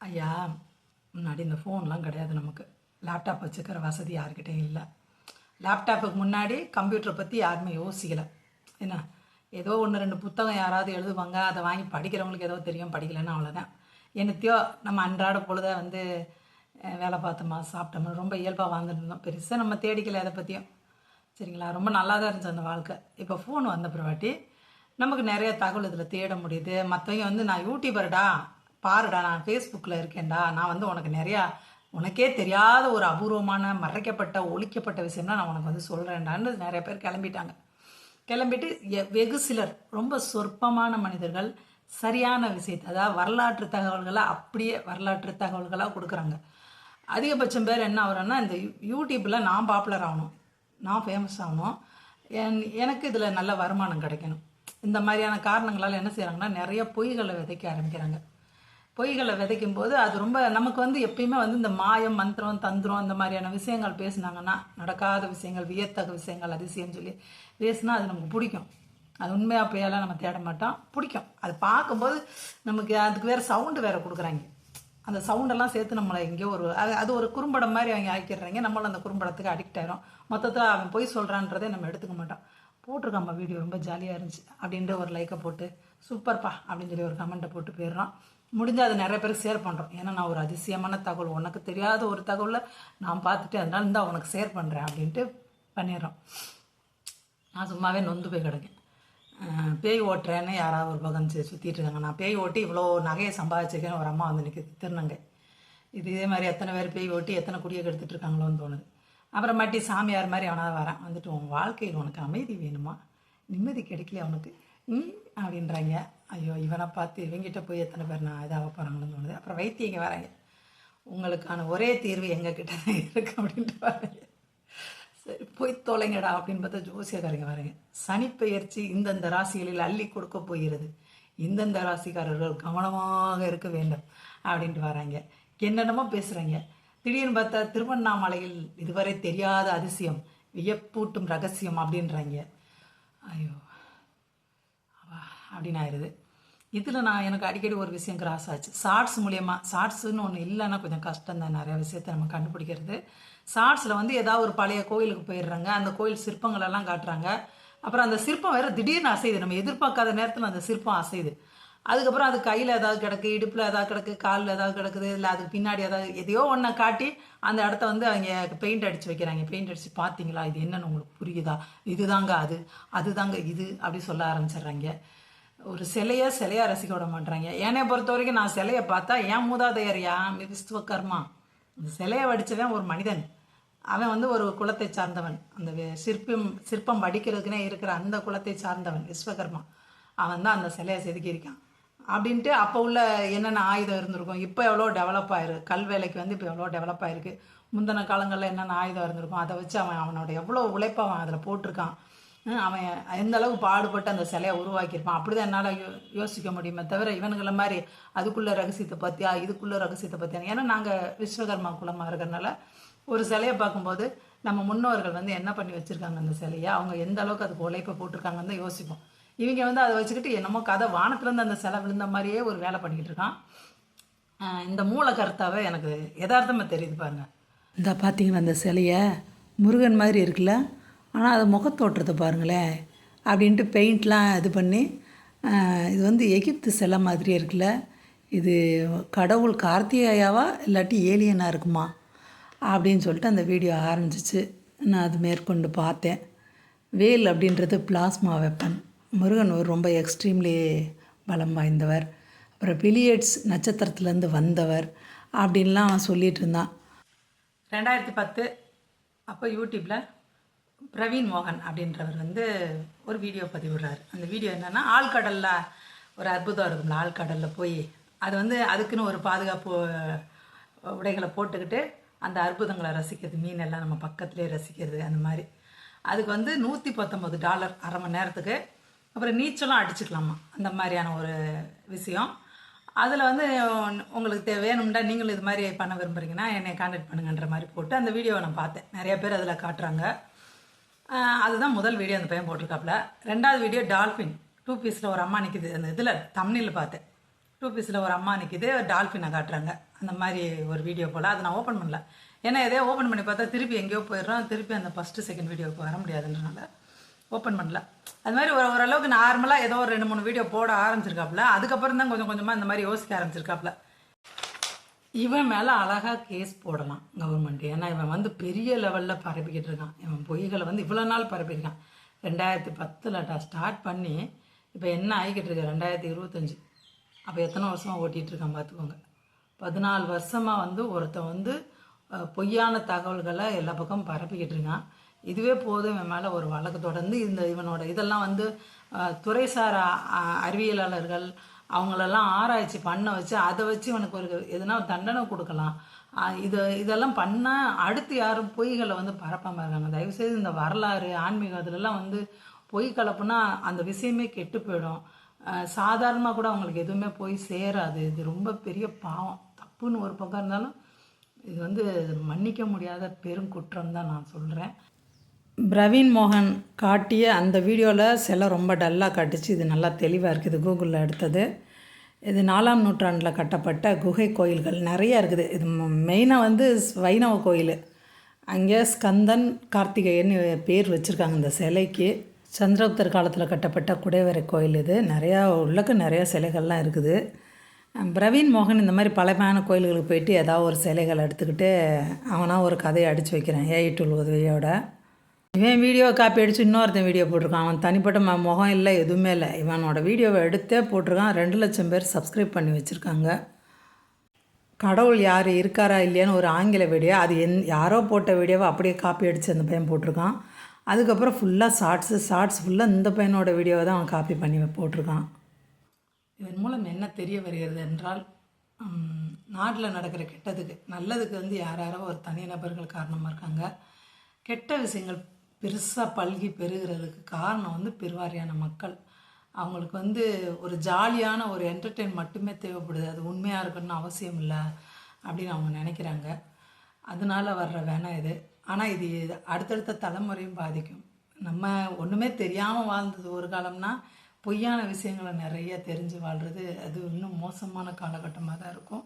ஐயா முன்னாடி இந்த ஃபோன்லாம் கிடையாது நமக்கு. லேப்டாப் வச்சுக்கிற வசதி யாருக்கிட்டையும் இல்லை. லேப்டாப்புக்கு முன்னாடி கம்ப்யூட்டரை பற்றி யாருமே யோசிக்கலை. என்ன ஏதோ ஒன்று ரெண்டு புத்தகம் யாராவது எழுதுவாங்க அதை வாங்கி படிக்கிறவங்களுக்கு ஏதோ தெரியும் படிக்கலன்னு அவ்வளோதான் என்னத்தையோ நம்ம அன்றாட பொழுத வந்து வேலை பார்த்தோமா சாப்பிட்டோமா ரொம்ப இயல்பாக வாழ்ந்துருந்தோம் இருந்தோம். பெருசாக நம்ம தேடிக்கல அதை பற்றியும் சரிங்களா? ரொம்ப நல்லா தான் இருந்துச்சு அந்த வாழ்க்கை. இப்போ ஃபோன் வந்த பிறவாட்டி நமக்கு நிறைய தகவல் இதில் தேட முடியுது. மற்றவங்க வந்து நான் யூடியூபர்டா பாருடா நான் ஃபேஸ்புக்கில் இருக்கேன்டா. நான் வந்து உனக்கு நிறையா உனக்கே தெரியாத ஒரு அபூர்வமான மறைக்கப்பட்ட ஒழிக்கப்பட்ட விஷயம்னா நான் உனக்கு வந்து சொல்கிறேன்டான்னு நிறைய பேர் கிளம்பிட்டாங்க. கிளம்பிட்டு எ- வெகு சிலர் ரொம்ப சொற்பமான மனிதர்கள் சரியான விஷயத்தை அதாவது வரலாற்று தகவல்களை அப்படியே வரலாற்று தகவல்களாக கொடுக்குறாங்க. அதிகபட்சம் பேர் என்ன ஆகுறோன்னா இந்த யூ- யூடியூப்பில் நான் பாப்புலர் ஆகணும் நான் ஃபேமஸ் ஆகணும் என் எனக்கு இதில் நல்ல வருமானம் கிடைக்கணும். இந்த மாதிரியான காரணங்களால் என்ன செய்கிறாங்கன்னா நிறைய பொய்களை விதைக்க ஆரம்பிக்கிறாங்க. பொய்களை விதைக்கும் போது அது ரொம்ப நமக்கு வந்து எப்பயுமே வந்து இந்த மாயம் மந்திரம் தந்திரம் அந்த மாதிரியான விஷயங்கள் பேசுனாங்கன்னா நடக்காத விஷயங்கள் வியத்தக விஷயங்கள் அதிசயம் சொல்லி பேசுனா அது நமக்கு பிடிக்கும். அது உண்மையாக பொய்யாலாம் நம்ம தேட மாட்டோம். பிடிக்கும். அது பார்க்கும்போது நமக்கு அதுக்கு வேறு சவுண்டு வேறு கொடுக்குறாங்க. அந்த சவுண்டெல்லாம் சேர்த்து நம்மளை எங்கேயோ ஒரு அது அது ஒரு குறும்படம் மாதிரி அவங்க ஆக்கிடுறாங்க. நம்மளும் அந்த குறும்படத்துக்கு அடிக்ட் ஆயிரும். மொத்தத்தில் அவன் பொய் சொல்கிறான்றதை நம்ம எடுத்துக்க மாட்டோம். போட்டிருக்காம்மா வீடியோ ரொம்ப ஜாலியாக இருந்துச்சு. அப்படின்ற ஒரு லைக்கை போட்டு சூப்பர்ப்பா அப்படின்னு சொல்லி ஒரு கமெண்ட்டை போட்டு போயிடுறோம் முடிஞ்சால் அதை நிறைய பேருக்கு ஷேர் பண்ணுறோம் ஏன்னா நான் ஒரு அதிசயமான தகவல். உனக்கு தெரியாத ஒரு தகவலை நான் பார்த்துட்டு அதனால இருந்தால் உனக்கு ஷேர் பண்ணுறேன் அப்படின்ட்டு பண்ணிடுறோம். நான் சும்மாவே நொந்து போய் கிடக்கேன். பேய் ஓட்டுறேன்னு யாராவது ஒரு பக்கம் சுற்றிட்டு இருக்காங்க. நான் பேய் ஓட்டி இவ்வளோ நகையை சம்பாதிச்சிருக்கேன்னு ஒரு அம்மா வந்து நிற்கிது திருநங்கை. இது இதே மாதிரி எத்தனை பேர் பேய் ஓட்டி எத்தனை குடியை கெடுத்துட்டு இருக்காங்களோன்னு தோணுது. அப்புறமாட்டி சாமியார் மாதிரி அவனாவது வரேன். வந்துட்டு உன் வாழ்க்கையில் உனக்கு அமைதி வேணுமா? நிம்மதி கிடைக்கல அவனுக்கு ம் அப்படின்றாங்க. ஐயோ இவனை பார்த்து இவங்கிட்ட போய் எத்தனை பேர் நான் இதாக போகிறாங்களோன்னு தோணுது. அப்புறம் வைத்தியங்க வராங்க. உங்களுக்கான ஒரே தீர்வு எங்கள் கிட்ட தான் இருக்கு அப்படின்ட்டு வராங்க. சரி போய் தொலைங்கடா அப்படின்னு பார்த்தா ஜோசியக்காரங்க வராங்க. சனிப்பெயர்ச்சி இந்தந்த ராசிகளில் அள்ளி கொடுக்க போகிறது. இந்தந்த ராசிக்காரர்கள் கவனமாக இருக்க வேண்டும் அப்படின்ட்டு வராங்க. என்னென்னமோ பேசுகிறாங்க திடீர்னு பார்த்தா திருவண்ணாமலையில் இதுவரை தெரியாத அதிசயம் வியப்பூட்டும் ரகசியம் அப்படின்றாங்க. ஐயோ அப்படின்னு ஆயிடுது இதில் நான் எனக்கு அடிக்கடி ஒரு விஷயம் கிராஸ் ஆச்சு. ஷார்ட்ஸ் மூலயமா ஷார்ட்ஸ்னு ஒன்று இல்லைன்னா கொஞ்சம் கஷ்டம் தான் நிறைய விஷயத்தை நம்ம கண்டுபிடிக்கிறது. ஷார்ட்ஸில் வந்து ஏதாவது ஒரு பழைய கோயிலுக்கு போயிடுறாங்க. அந்த கோயில் சிற்பங்களெல்லாம் காட்டுறாங்க. அப்புறம் அந்த சிற்பம் வேற திடீர்னு அசையுது. நம்ம எதிர்பார்க்காத நேரத்தில் அந்த சிற்பம் அசையுது. அதுக்கப்புறம் அது கையில் ஏதாவது கிடக்கு இடுப்பில் ஏதாவது கிடக்கு காலில் ஏதாவது கிடக்குது இல்லை அதுக்கு பின்னாடி ஏதாவது எதையோ ஒன்றை காட்டி அந்த இடத்த வந்து அவங்க பெயிண்ட் அடித்து வைக்கிறாங்க. பெயிண்ட் அடித்து பார்த்தீங்களா? இது என்னன்னு உங்களுக்கு புரியுதா? இதுதாங்க அது அதுதாங்க இது அப்படி சொல்ல ஆரம்பிச்சிடுறாங்க. ஒரு சிலையை சிலையா ரசிக்க விட மாட்டாங்க என்னை பொறுத்த வரைக்கும் நான் சிலையை பார்த்தா ஏன் மூதாதையர் யான் விஸ்வகர்மா இந்த சிலையை வடித்தவன் ஒரு மனிதன். அவன் வந்து ஒரு குலத்தை சார்ந்தவன். அந்த சிற்பம் சிற்பம் வடிக்கிறதுக்குனே இருக்கிற அந்த குலத்தை சார்ந்தவன் விஸ்வகர்மா அவன் தான் அந்த சிலையை செதுக்கியிருக்கான். அப்படின்ட்டு அப்போ உள்ள என்னென்ன ஆயுதம் இருந்திருக்கும்? இப்போ எவ்வளோ டெவலப் ஆயிருக்கு கல் வேலைக்கு வந்து இப்போ எவ்வளோ டெவலப் ஆயிருக்கு? முந்தின காலங்களில் என்னென்ன ஆயுதம் இருந்திருக்கும்? அதை வச்சு அவன் அவனோட எவ்வளோ உழைப்பை அவன் அதில் போட்டிருக்கான்? அவன் எந்த அளவுக்கு பாடுபட்டு அந்த சிலையை உருவாக்கியிருப்பான் அப்படிதான் என்னால் யோ யோசிக்க முடியுமே தவிர இவனுங்களை மாதிரி அதுக்குள்ள ரகசியத்தை பற்றியா இதுக்குள்ள ரகசியத்தை பற்றியா ஏன்னா நாங்கள் விஸ்வகர்மா குலமாக இருக்கிறனால ஒரு சிலையை பார்க்கும்போது நம்ம முன்னோர்கள் வந்து என்ன பண்ணி வச்சுருக்காங்க அந்த சிலையை அவங்க எந்த அளவுக்கு அதுக்கு உழைப்பை போட்டிருக்காங்கன்னு தான் யோசிப்போம். இவங்க வந்து அதை வச்சுக்கிட்டு என்னமோ கதை வானத்துலேருந்து அந்த சிலை விழுந்த மாதிரியே ஒரு வேலை பண்ணிக்கிட்டு இருக்கான். இந்த மூல கருத்தாவே எனக்கு யதார்த்தமாக தெரியுது பாருங்க. இந்த பார்த்தீங்கன்னா அந்த சிலையை? முருகன் மாதிரி இருக்குல்ல? ஆனால் அது முகத்தோற்றத்தை பாருங்களேன் அப்படின்ட்டு பெயிண்ட்லாம் இது பண்ணி இது வந்து எகிப்து சிலை மாதிரியே இருக்குல்ல இது கடவுள் கார்த்திகேயாவா இல்லாட்டி ஏலியனாக இருக்குமா அப்படின்னு சொல்லிட்டு அந்த வீடியோ ஆரம்பிச்சிச்சு. நான் அது மேற்கொண்டு பார்த்தேன். வேல் அப்படின்றது பிளாஸ்மா வெப்பன். முருகன் ஒரு ரொம்ப எக்ஸ்ட்ரீம்லி பலம் வாய்ந்தவர். அப்புறம் பிலியட்ஸ் நட்சத்திரத்துலேருந்து வந்தவர் அப்படின்லாம் அவன் இருந்தான். ரெண்டாயிரத்தி பத்து அப்போ யூடியூப்பில் பிரவீன் மோகன் அப்படின்றவர் வந்து ஒரு வீடியோ பதிவிடுறாரு. அந்த வீடியோ என்னென்னா ஆழ்கடலில் ஒரு அற்புதம் இருக்கும்ல ஆழ்கடலில் போய் அது வந்து அதுக்குன்னு ஒரு பாதுகாப்பு உடைகளை போட்டுக்கிட்டு அந்த அற்புதங்களை ரசிக்கிறது மீன் எல்லாம் நம்ம பக்கத்துலேயே ரசிக்கிறது அந்த மாதிரி. அதுக்கு வந்து நூற்றி பத்தொம்பது டாலர் அரை மணி நேரத்துக்கு. அப்புறம் நீச்சலும் அடிச்சுக்கலாமா அந்த மாதிரியான ஒரு விஷயம். அதில் வந்து உங்களுக்கு தே வேணும்டா நீங்களும் இது மாதிரி பண்ண விரும்புறீங்கன்னா என்னை காண்டாக்ட் பண்ணுங்கன்ற மாதிரி போட்டு அந்த வீடியோவை நான் பார்த்தேன். நிறைய பேர் அதில் காட்டுறாங்க. அதுதான் முதல் வீடியோ அந்த பையன் போட்டிருக்காப்புல. ரெண்டாவது வீடியோ டால்ஃபின் டூ பீஸில் ஒரு அம்மா நிற்கிது அந்த இதில் தமிழில் பார்த்தேன். டூ பீஸில் ஒரு அம்மா நிற்கிது டால்ஃபினை காட்டுறாங்க. அந்த மாதிரி ஒரு வீடியோ போல். அதை நான் ஓப்பன் பண்ணல. ஏன்னா எதையோ ஓப்பன் பண்ணி பார்த்தா திருப்பி எங்கேயோ போயிடுறோம் திருப்பி அந்த ஃபஸ்ட்டு செகண்ட் வீடியோவுக்கு வர முடியாதுன்றனால ஓப்பன் பண்ணல. அது மாதிரி ஒரு ஓரளவுக்கு நார்மலாக ஏதோ ஒரு ரெண்டு மூணு வீடியோ போட ஆரம்பிச்சிருக்காப்புல. அதுக்கப்புறம் தான் கொஞ்சம் கொஞ்சமாக இந்த மாதிரி யோசிக்க ஆரம்பிச்சிருக்காப்புல. இவன் மேலே அழகாக கேஸ் போடலாம் கவர்மெண்ட் ஏன்னா இவன் வந்து பெரிய லெவலில் பரப்பிக்கிட்டு இருக்கான். இவன் பொய்களை வந்து இவ்வளோ நாள் பரப்பியிருக்கான். ரெண்டாயிரத்தி பத்தில் ஸ்டார்ட் பண்ணி இப்போ என்ன ஆகிக்கிட்டு இருக்கு? ரெண்டாயிரத்தி இருபத்தஞ்சி. அப்போ எத்தனை வருஷமாக ஓட்டிகிட்டு இருக்கான் பார்த்துக்கோங்க பதினாலு வருஷமாக வந்து ஒருத்தன் வந்து பொய்யான தகவல்களை எல்லா பக்கமும் பரப்பிக்கிட்டு இருக்கான். இதுவே போதும் இவன் மேலே ஒரு வழக்கு தொடர்ந்து இந்த இவனோட இதெல்லாம் வந்து துறைசார துறைசார் அ- அறிவியலாளர்கள் அவங்களெல்லாம் ஆராய்ச்சி பண்ண வச்சு அதை வச்சு இவனுக்கு ஒரு எதுனா தண்டனை கொடுக்கலாம். இது இதெல்லாம் பண்ணால் அடுத்து யாரும் பொய்களை வந்து பரப்பாமல் இருக்காங்க. தயவுசெய்து இந்த வரலாறு ஆன்மீகத்துலலாம் வந்து பொய் கலப்புனா அந்த விஷயமே கெட்டு போயிடும். சாதாரணமாக கூட அவங்களுக்கு எதுவுமே போய் சேராது. இது ரொம்ப பெரிய பாவம். தப்புன்னு ஒரு பக்கம் இருந்தாலும் இது வந்து மன்னிக்க முடியாத பெரும் குற்றம் தான் நான் சொல்கிறேன் பிரவீன் மோகன் காட்டிய அந்த வீடியோவில் சிலை ரொம்ப டல்லாக காட்டுச்சு. இது நல்லா தெளிவாக இருக்குது கூகுளில் எடுத்தது. இது நாலாம் நூற்றாண்டில் கட்டப்பட்ட குகை கோயில்கள் நிறையா இருக்குது. இது மெயினாக வந்து வைணவ கோயில். அங்கே ஸ்கந்தன் கார்த்திகேயன் பேர் வச்சுருக்காங்க இந்த சிலைக்கு. சந்திரகுப்தர் காலத்தில் கட்டப்பட்ட குடைவரை கோயில் இது. நிறையா உள்ளக்கு நிறையா சிலைகள்லாம் இருக்குது. பிரவீன் மோகன் இந்த மாதிரி பழமையான கோயில்களுக்கு போயிட்டு ஏதாவது ஒரு சிலைகள் எடுத்துக்கிட்டு அவனாக ஒரு கதையை அடித்து வைக்கிறான். ஏஐ டூல் உதவியோட. இவன் வீடியோ காப்பி அடித்து இன்னொருத்தன் வீடியோ போட்டிருக்கான். அவன் தனிப்பட்ட முகம் இல்லை எதுவுமே இல்லை. இவனோட வீடியோவை எடுத்தே போட்டிருக்கான். ரெண்டு லட்சம் பேர் சப்ஸ்கிரைப் பண்ணி வச்சுருக்காங்க. கடவுள் யார் இருக்காரா இல்லையான்னு ஒரு ஆங்கில வீடியோ அது எந் யாரோ போட்ட வீடியோவை அப்படியே காப்பி அடித்து அந்த பையன் போட்டிருக்கான். அதுக்கப்புறம் ஃபுல்லாக ஷார்ட்ஸு ஷார்ட்ஸ் ஃபுல்லாக இந்த பையனோட வீடியோவை தான் அவன் காப்பி பண்ணி போட்டிருக்கான். இதன் மூலம் என்ன தெரிய வருகிறது என்றால் நாட்டில் நடக்கிற கெட்டதுக்கு நல்லதுக்கு வந்து யார் யாரோ ஒரு தனிநபர்கள் காரணமாக இருக்காங்க. கெட்ட விஷயங்கள் பெருசாக பல்கி பெருகிறதுக்கு காரணம் வந்து பெருவாரியான மக்கள். அவங்களுக்கு வந்து ஒரு ஜாலியான ஒரு என்டர்டெயின் மட்டுமே தேவைப்படுது. அது உண்மையாக இருக்கணும்னு அவசியம் இல்லை அப்படின்னு அவங்க நினைக்கிறாங்க. அதனால வர்ற வேணாம் இது. ஆனால் இது அடுத்தடுத்த தலைமுறையும் பாதிக்கும். நம்ம ஒன்றுமே தெரியாமல் வாழ்ந்தது ஒரு காலம்னா பொய்யான விஷயங்களை நிறைய தெரிஞ்சு வாழ்கிறது அது இன்னும் மோசமான காலகட்டமாக தான் இருக்கும்.